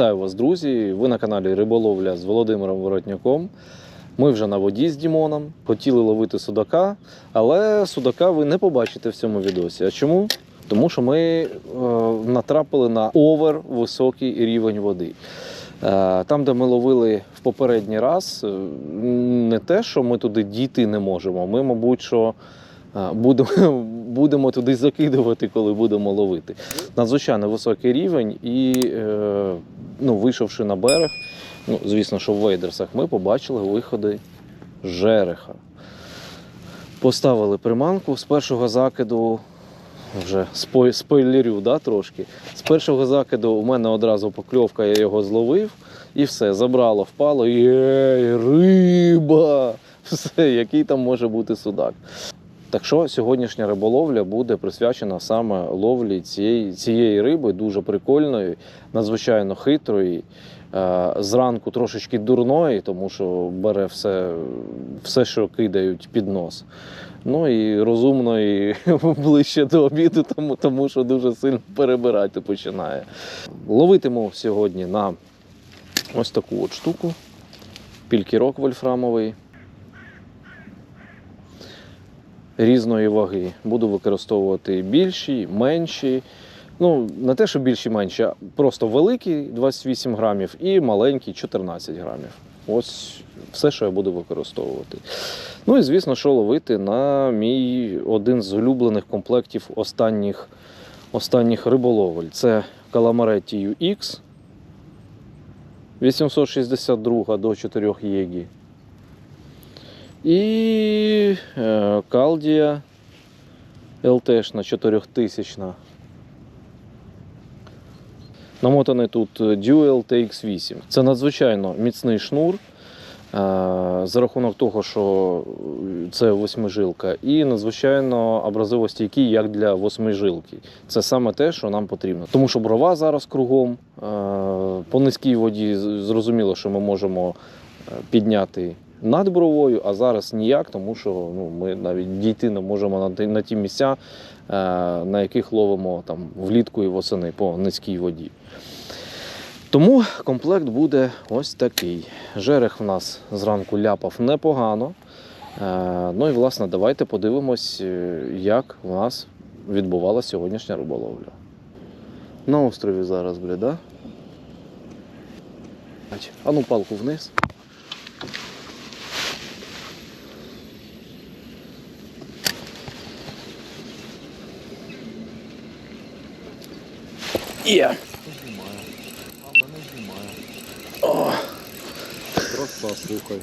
Вітаю вас, друзі! Ви на каналі Риболовля з Володимиром Воротняком. Ми вже на воді з Дімоном. Хотіли ловити судака, але судака ви не побачите в цьому відосі. А чому? Тому що ми е, натрапили на овер високий рівень води. Е, Там, де ми ловили в попередній раз, е, не те, що ми туди дійти не можемо. Ми, мабуть, що е, будемо, будемо туди закидувати, коли будемо ловити. Надзвичайно високий рівень, і е, ну, вийшовши на берег, ну, звісно, що в вейдерсах, ми побачили виходи жереха. Поставили приманку з першого закиду. Вже спой, спойлерю да, трошки. З першого закиду у мене одразу покльовка, я його зловив і все, забрало, впало. Єй, риба! Все, який там може бути судак. Так що сьогоднішня риболовля буде присвячена саме ловлі цієї, цієї риби, дуже прикольної, надзвичайно хитрої. Е, Зранку трошечки дурної, тому що бере все, все, що кидають під нос. Ну і розумної ближче до обіду, тому, тому що дуже сильно перебирати починає. Ловитиму сьогодні на ось таку от штуку. Пількірок вольфрамовий. Різної ваги. Буду використовувати більші, менші. Ну, не те, що більші менші, а просто великі 28 грамів і маленькі 14 грамів. Ось все, що я буду використовувати. Ну і звісно, що ловити на мій один з улюблених комплектів останніх, останніх риболовель. Це Calamare TUX 862 до 4 єгі. І е, Калдія ЛТшна 4000. Намотаний тут Dual TX8. Це надзвичайно міцний шнур. е, За рахунок того, що це восьмижилка, і надзвичайно абразивостійкий, як для восьмижилки. Це саме те, що нам потрібно. Тому що брова зараз кругом. е, По низькій воді зрозуміло, що ми можемо підняти над бровою, а зараз ніяк, тому що ну, ми навіть дійти не можемо на, ті- на ті місця, е, на яких ловимо там, влітку і восени по низькій воді. Тому комплект буде ось такий. Жерех в нас зранку ляпав непогано. Е, Ну і власне, давайте подивимось, е, як у нас відбувалася сьогоднішня риболовля. На острові зараз, бля, да? Бач, А ну палку вниз. Є. Знімає. А мене знімає. О, Краса, слухай.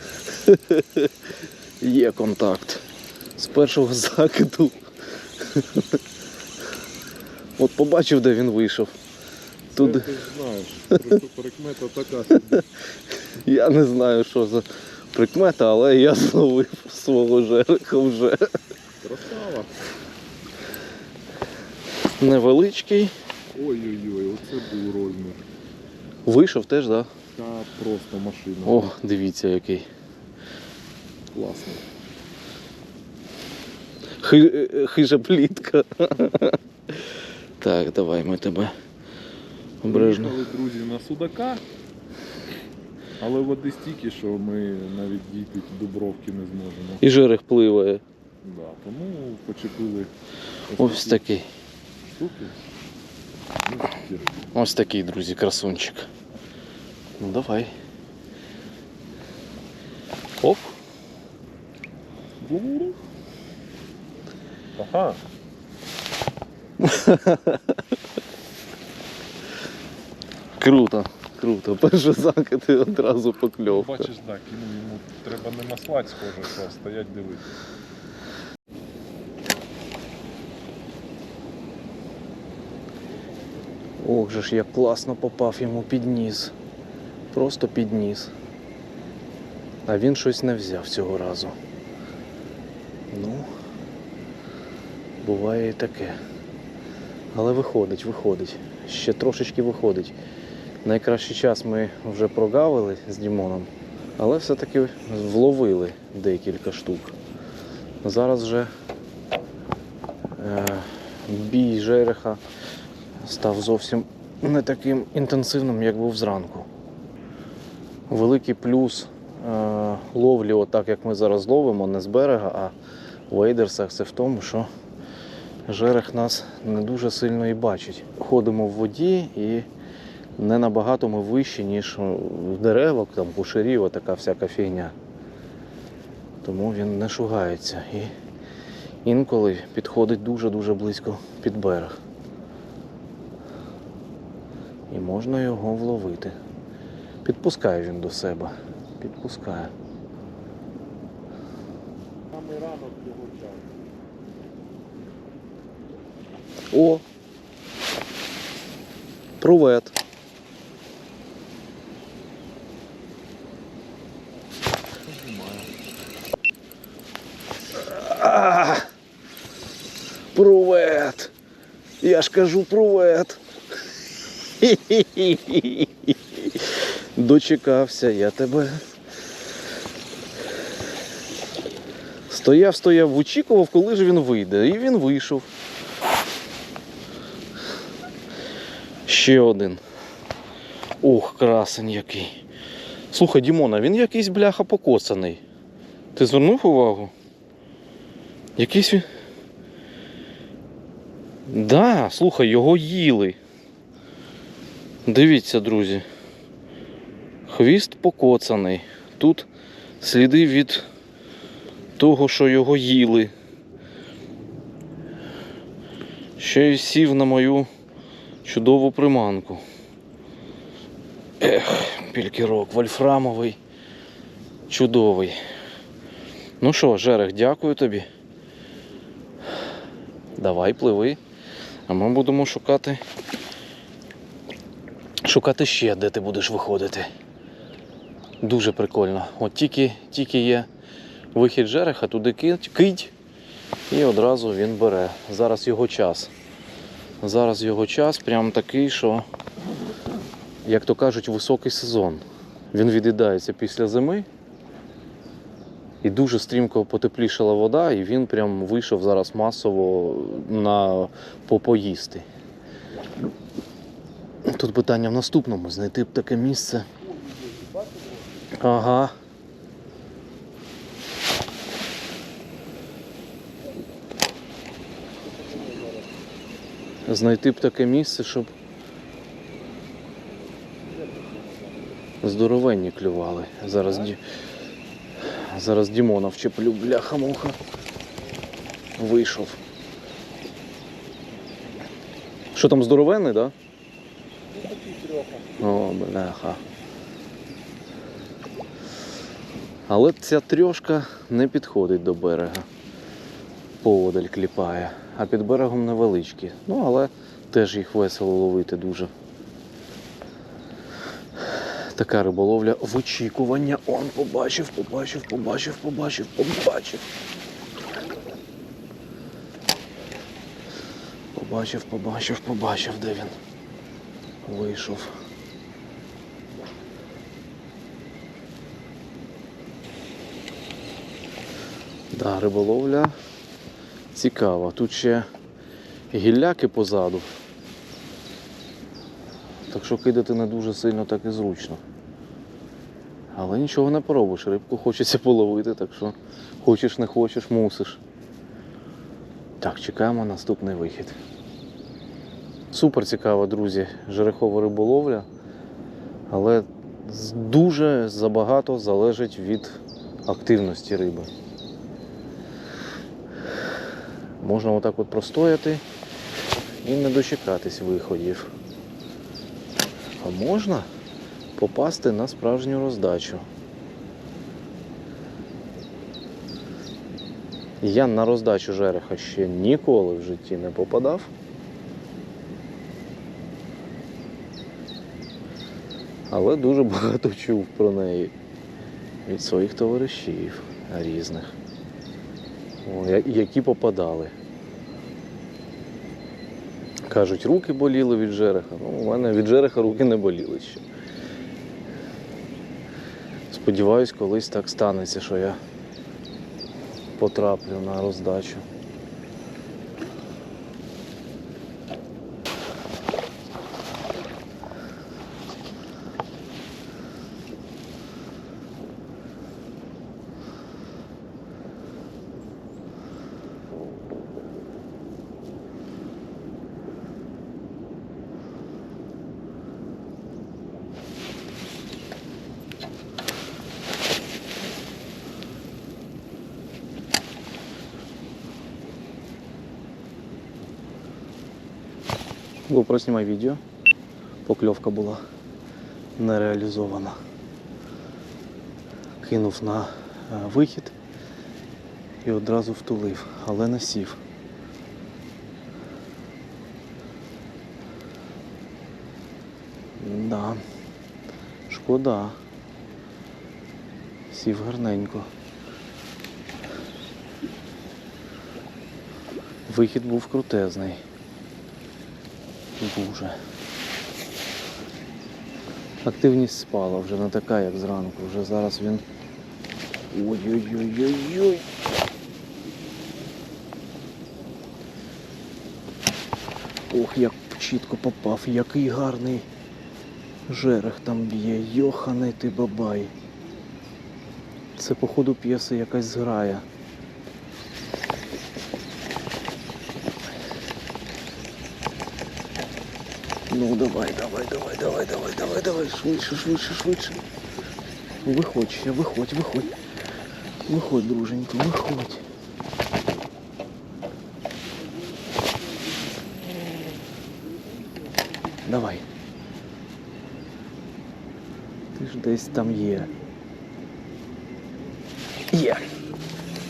є контакт. З першого закиду. От побачив, де він вийшов. Туди. Ти ж знаєш. Просто прикмета така. Я не знаю, що за прикмета, але я зловив свого жереха вже. Красава. Невеличкий. Ой-ой-ой, оце був розмір. Вийшов теж, так? Да? Та просто машина. О, дивіться який. Класно. Хи... е, Хижа плітка. Так, давай ми тебе обережно. Приїхали, друзі, на судака. Але води стільки, що ми навіть дійти до Дубровки не зможемо. І жерех пливає. Да, тому почепили Ось такі такий. штуки. Ну. Ось такий, друзі, красунчик. Ну давай. Оп. Ага. Круто, круто. Перший закид і одразу покльовка. Бачиш, так, йому треба не маслать, схоже, а стоять дивитися. Ох ж, як класно попав йому під ніс. Просто під ніс. А він щось не взяв цього разу. Ну, буває і таке. Але виходить, виходить. Ще трошечки виходить. Найкращий час ми вже прогавили з Дімоном, але все-таки вловили декілька штук. Зараз вже е, бій жереха став зовсім не таким інтенсивним, як був зранку. Великий плюс е, ловлі, отак як ми зараз ловимо, не з берега, а в Ейдерсах, це в тому, що жерех нас не дуже сильно і бачить. Ходимо в воді і не набагато ми вищі, ніж в деревах, там кушарів, отака всяка фігня. Тому він не шугається і інколи підходить дуже-дуже близько під берег. І можна його вловити. Підпускає він до себе. Підпускає. О! Провет. А! Провет. Я ж кажу провет. Дочекався я тебе. Стояв, стояв, очікував, коли ж він вийде. І він вийшов. Ще один. Ох, красень який. Слухай, Дімона, він якийсь бляха покоцаний. Ти звернув увагу? Якийсь він. Да, слухай, його їли. Дивіться, друзі. Хвіст покоцаний. Тут сліди від того, що його їли. Ще й сів на мою чудову приманку. Ех, пількірок вольфрамовий. Чудовий. Ну що, Жерех, дякую тобі. Давай пливи. А ми будемо шукати. Шукати ще, де ти будеш виходити. Дуже прикольно. От тільки, тільки є вихід жереха, туди кить, і одразу він бере. Зараз його час. Зараз його час прям такий, що, як то кажуть, високий сезон. Він від'їдається після зими. І дуже стрімко потеплішала вода, і він прям вийшов зараз масово на попоїсти. Тут питання в наступному: знайти б таке місце. Ага. Знайти б таке місце, щоб здоровенні клювали. Зараз, Ді... Зараз Дімона вчеплю, бляха-муха. Вийшов. Що там здоровенний, так? Да? О, бляха. Але ця трьошка не підходить до берега. Поводаль кліпає, а під берегом невеличкі. Ну, але теж їх весело ловити дуже. Така риболовля в очікування. Он побачив, побачив, побачив, побачив, побачив. Побачив, побачив, побачив, де він вийшов. Да, риболовля цікава. Тут ще гілляки позаду. Так що кидати не дуже сильно так і зручно. Але нічого не поробиш, рибку хочеться половити, так що хочеш не хочеш, мусиш. Так, чекаємо наступний вихід. Супер цікава, друзі, жерехова риболовля, але дуже забагато залежить від активності риби. Можна отак от простояти і не дочекатись виходів. А можна попасти на справжню роздачу. Я на роздачу жереха ще ніколи в житті не попадав. Але дуже багато чув про неї від своїх товаришів різних, які попадали. Кажуть, руки боліли від жереха. Ну, у мене від жереха руки не боліли ще. Сподіваюсь, колись так станеться, що я потраплю на роздачу. GoPro знімай відео. Покльовка була не реалізована. Кинув на е, вихід і одразу втулив, але не сів. Да. Шкода. Сів гарненько. Вихід був крутезний. Дуже. Активність спала, вже не така, як зранку. Вже зараз він. Ой-ой-ой-ой-ой. Ох, як чітко попав, який гарний жерех там б'є. Йоханий ти бабай. Це, походу, п'єса якась зграя. Ну давай, давай, давай, давай, давай, давай, давай, швидше, швидше, швидше. Виходь ще, виходь, виходь. Виходь, друженько, виходь. Давай. Ти ж десь там є. Є.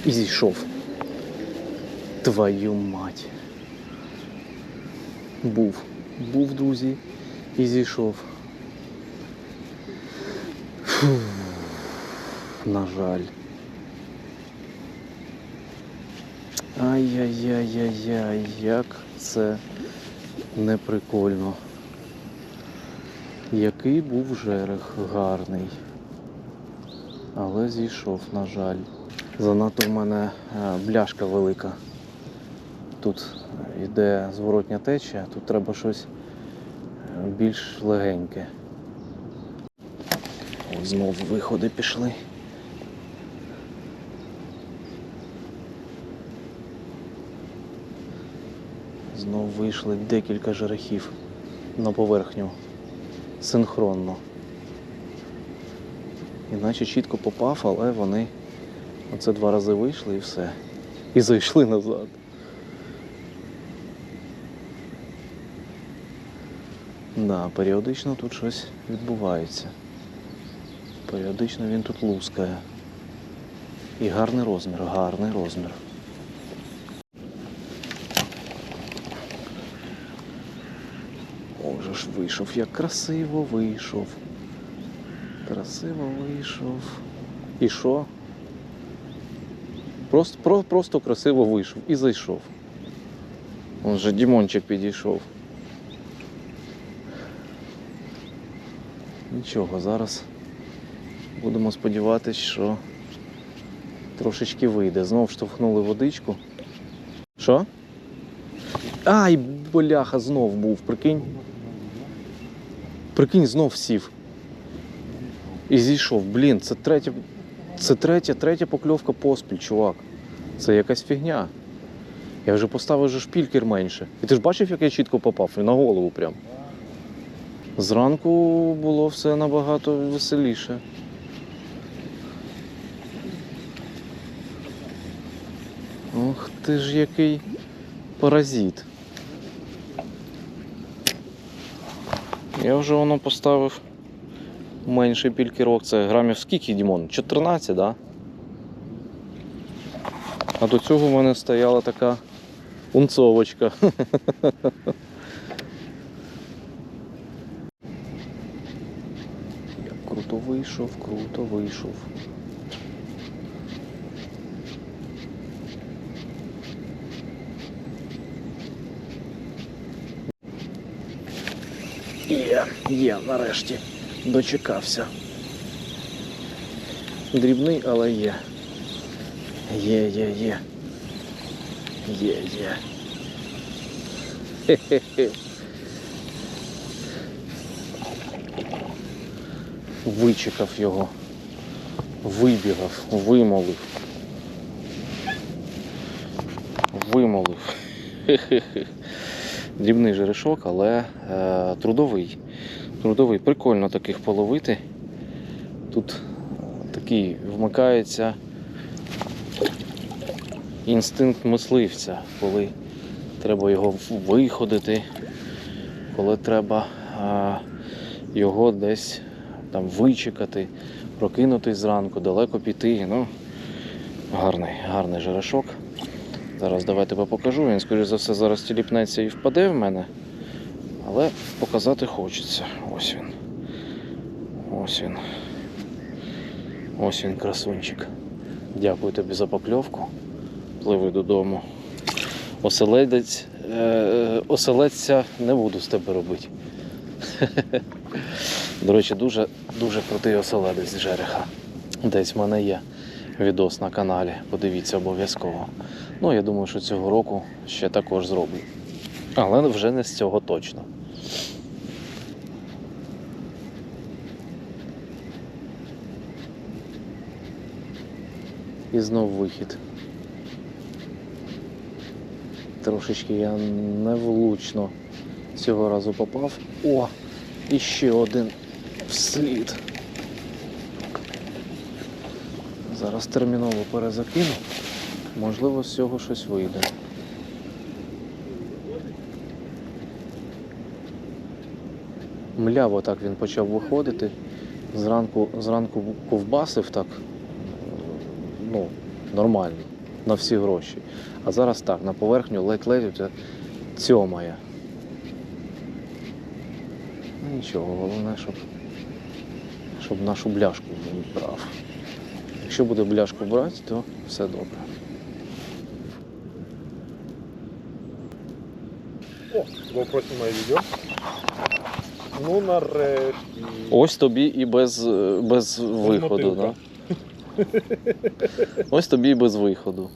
І зійшов. Твою мать. Був. Був, друзі, і зійшов. Фу. На жаль. Ай-яй-яй-яй-яй, як це неприкольно. Який був жерех гарний. Але зійшов, на жаль. Занадто в мене е, бляшка велика. Тут йде зворотня течія, тут треба щось е, більш легеньке. О, знов виходи пішли. Знов вийшли декілька жерехів на поверхню синхронно. Іначе чітко попав, але вони оце два рази вийшли і все. І зайшли назад. Да, періодично тут щось відбувається. Періодично він тут лускає. І гарний розмір, гарний розмір. О, же ж вийшов, як красиво вийшов. Красиво вийшов. І що? Просто, про, просто красиво вийшов і зайшов. Он же Дімончик підійшов. Нічого, зараз будемо сподіватися, що трошечки вийде. Знов штовхнули водичку. Що? Ай, боляха, знов був, прикинь. Прикинь, знов сів. І зійшов. Блін, це третя. Це третя, третя покльовка поспіль, чувак. Це якась фігня. Я вже поставив шпількер менше. І ти ж бачив, як я чітко попав? На голову прям. Зранку було все набагато веселіше. Ох ти ж який паразит. Я вже воно поставив менший пількерок. Це грамів скільки, Дімон? 14, так? Да? А до цього в мене стояла така унцовочка. Як круто вийшов, круто вийшов. Є, є, нарешті. Дочекався. Дрібний, але є. Є, є, є. Є, є. Хе-хе-хе. Вичекав його. Вибігав, вимолив. Вимолив. Дрібний жерешок, але е, трудовий. Трудовий. Прикольно таких половити. Тут е, такий вмикається інстинкт мисливця, коли треба його виходити, коли треба а, його десь там вичекати, прокинутись зранку, далеко піти. Ну, гарний, гарний жерешок. Зараз давай тебе покажу. Він, скоріш за все, зараз тіліпнеться і впаде в мене. Але показати хочеться. Ось він. Ось він. Ось він, красунчик. Дякую тобі за покльовку. Пливи додому. Оселедець. Е, оселедця не буду з тебе робити. До речі, дуже, дуже крутий оселедець з жереха. Десь в мене є відос на каналі. Подивіться обов'язково. Ну, я думаю, що цього року ще також зроблю. Але вже не з цього точно. І знов вихід. Трошечки я невлучно цього разу попав. О! І ще один вслід. Зараз терміново перезакину. Можливо, з цього щось вийде. Мляво так він почав виходити. Зранку, зранку ковбасив так, ну, нормально, на всі гроші. А зараз так, на поверхню ледь-ледь цьомає. Нічого, головне, щоб, щоб нашу бляшку він брав. Якщо буде бляшку брати, то все добре. О, GoPro знімає відео. Ну нарешті. Ось тобі і без, е, без виходу. Да? Ось тобі і без виходу.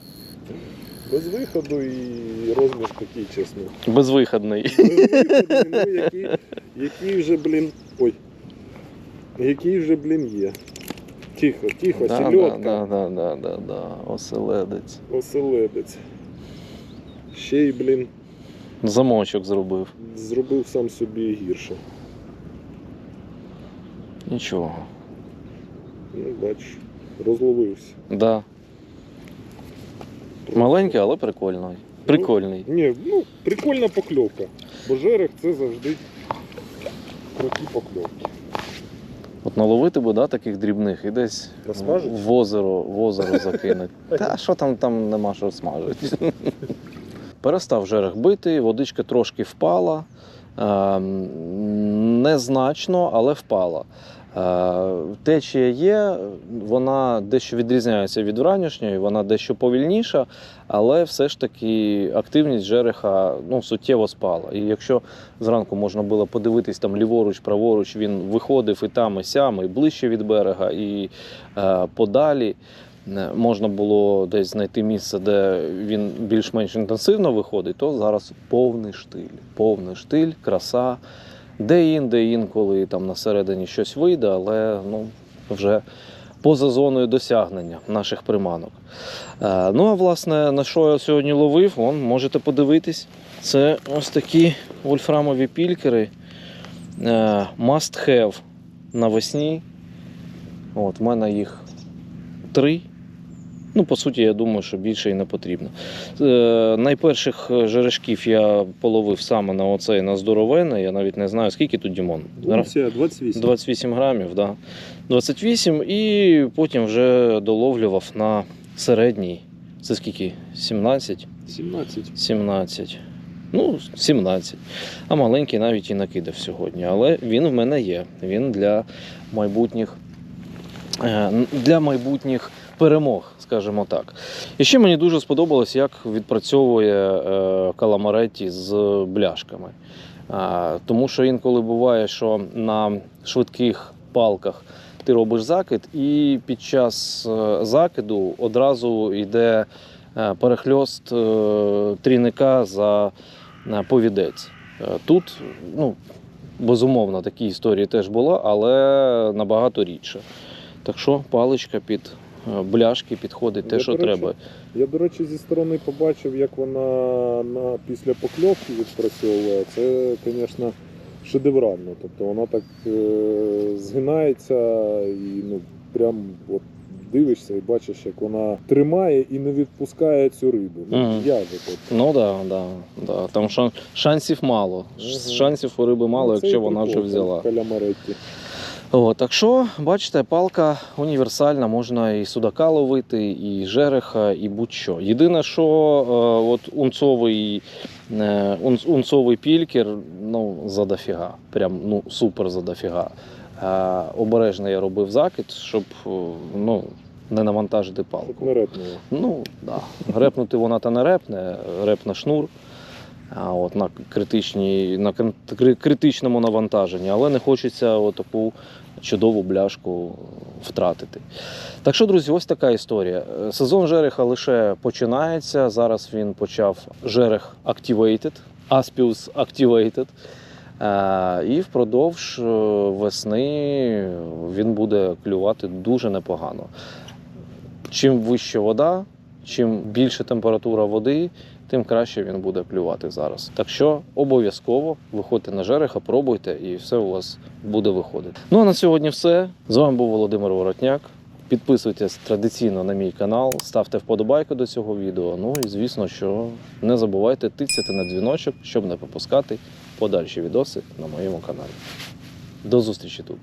Без виходу і розмір такий, чесно. Безвиходний. Без виходу, ну, який, який вже, блін. Ой. Який вже, блін, є. Тихо, тихо, Да, сільотка. да, да, да, да, да. Оселедець. Оселедець. Ще й, блін, Замочок зробив. зробив сам собі гірше. Нічого. Ну, бачиш, розловився. Да. Маленький, але прикольний. Прикольний. Ні, ну, прикольна покльовка. Бо жерех це завжди круті покльовки. От наловити би, да, таких дрібних і десь в озеро, в озеро закинуть. Та що там, там нема що смажити. Перестав жерех бити, водичка трошки впала. Ем, Незначно, але впала. Е, Течія є, вона дещо відрізняється від вранішньої, вона дещо повільніша, але все ж таки активність жереха ну, суттєво спала. І якщо зранку можна було подивитись там ліворуч, праворуч, він виходив і там, і сям, і ближче від берега, і е, подалі. Е, Можна було десь знайти місце, де він більш-менш інтенсивно виходить, то зараз повний штиль. Повний штиль, краса. Де-інде інколи там на середині щось вийде, але ну, вже поза зоною досягнення наших приманок. Е, ну а власне, на що я сьогодні ловив, вон, можете подивитись. Це ось такі вольфрамові пількери. Е, must have навесні. От, в мене їх три. Ну, по суті, я думаю, що більше і не потрібно. Е, найперших жерешків я половив саме на оцей на здоровений. Я навіть не знаю, скільки тут Дімон. Унція 28. 28 грамів, да. 28 і потім вже доловлював на середній. Це скільки? 17? 17. 17. Ну, 17. А маленький навіть і накидав сьогодні. Але він в мене є. Він для майбутніх, е, для майбутніх перемог, скажімо так. І ще мені дуже сподобалось, як відпрацьовує е, каламареті з бляшками. Тому що інколи буває, що на швидких палках ти робиш закид, і під час е, закиду одразу йде е, перехльост е, трійника за е, повідець. Е, Тут, ну, безумовно, такі історії теж було, але набагато рідше. Так що паличка під е, бляшки підходить те, Я, що до речі, треба. Я, до речі, зі сторони побачив, як вона на, після покльовки відпрацьовує. Це, звісно, шедеврально. Тобто вона так е, згинається і ну, прям от дивишся і бачиш, як вона тримає і не відпускає цю рибу. Ну, Мгм. я же тут. Ну да, да, да. Там шан- шансів мало. Мгм. Шансів у риби мало, Ну, це якщо і вона вже прикол, взяла. Калямаретті. О, так що, бачите, палка універсальна, можна і судака ловити, і жереха, і будь-що. Єдине, що е, от унцовий, е, унц- унцовий пількер, ну, задофіга. Прям ну, супер задофіга. Е, обережно я робив закид, щоб е, ну, не навантажити палку. Щоб не репнуло. Ну, да. Репнути вона та не репне, репне шнур. А от на критичній, на критичному навантаженні, але не хочеться таку чудову бляшку втратити. Так що, друзі, ось така історія. Е, Сезон жереха лише починається. Зараз він почав жерех Activated, Aspius Activated. І впродовж е, весни він буде клювати дуже непогано. Чим вища вода, чим більше температура води, тим краще він буде клювати зараз. Так що обов'язково виходьте на жереха, пробуйте, і все у вас буде виходити. Ну а на сьогодні все. З вами був Володимир Воротняк. Підписуйтесь традиційно на мій канал, ставте вподобайку до цього відео. Ну і звісно, що не забувайте тицяти на дзвіночок, щоб не пропускати подальші відоси на моєму каналі. До зустрічі тут.